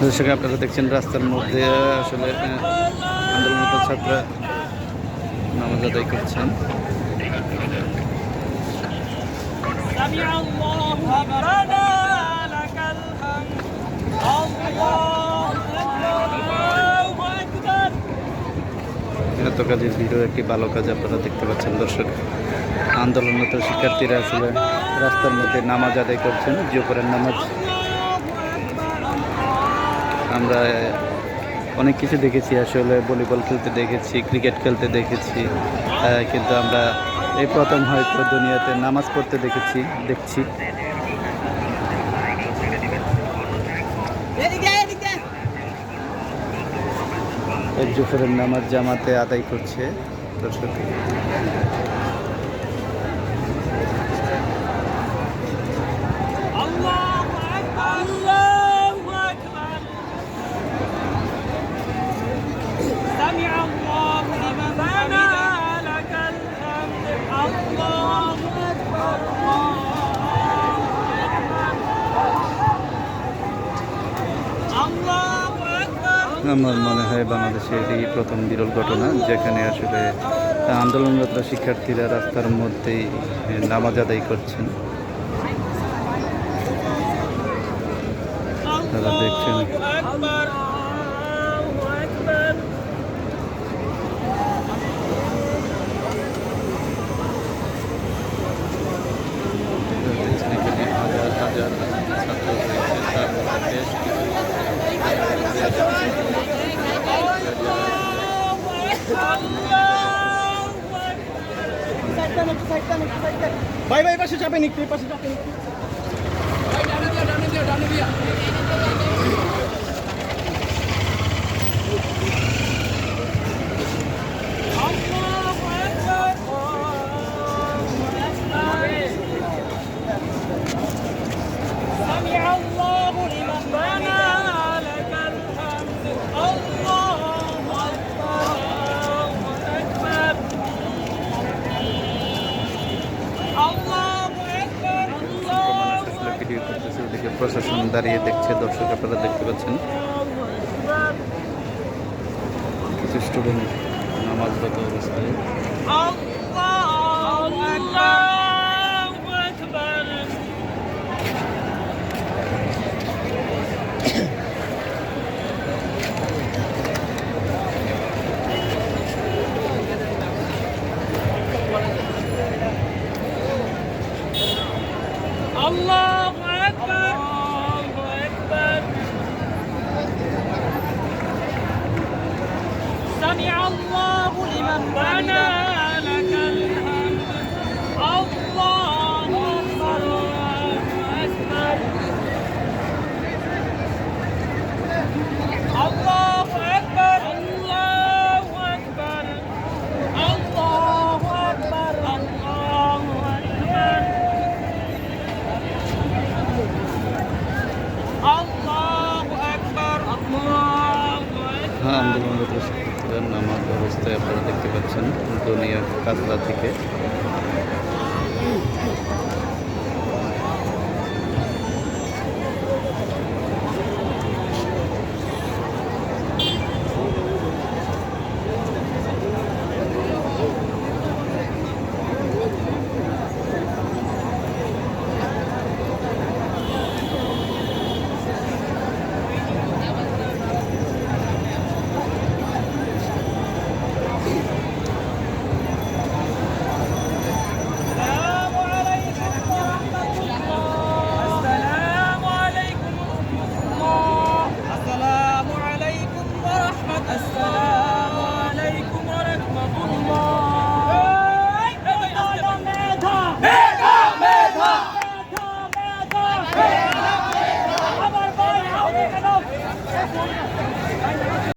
দর্শক, আপনারা দেখছেন রাস্তার মধ্যে আসলে আন্দোলনরত ছাত্ররা নামাজ আদায় করছেন। এত কাজের ভিডিও, একটি ভালো কাজ আপনারা দেখতে পাচ্ছেন দর্শক। আন্দোলনরত শিক্ষার্থীরা আসলে রাস্তার মধ্যে নামাজ আদায় করছেন জোপরের নামাজ। আমরা অনেক কিছু দেখেছি, আসলে ভলিবল খেলতে দেখেছি, ক্রিকেট খেলতে দেখেছি কিন্তু আমরা এই প্রথম হয়তো দুনিয়াতে নামাজ পড়তে দেখেছি, দেখছি। জোফরের নামাজ জামাতে আদায় করছে দর্শক। আমার মনে হয় বাংলাদেশে এটি প্রথম বিরল ঘটনা, যেখানে আসলে আন্দোলনরত শিক্ষার্থীরা রাস্তার মধ্যেই নামাজ আদায় করছেন। তারা দেখছেন। বাই সাইড ভাই ভাই পাশে চাপেন একটু পাশে চাপেন একটু। ভাই ডানে দিয়া ডানে দিয়া ডানে দিয়া। প্রশাসন দাঁড়িয়ে দেখছে দর্শক আপনারা দেখতে পাচ্ছেন। কিছু স্টুডেন্ট নামাজরত অবস্থায়। Allah humana. সম্ভবত শিক্ষকদের নামাজ অবস্থায় আপনারা দেখতে পাচ্ছেন দুনিয়া কাজলা থেকে।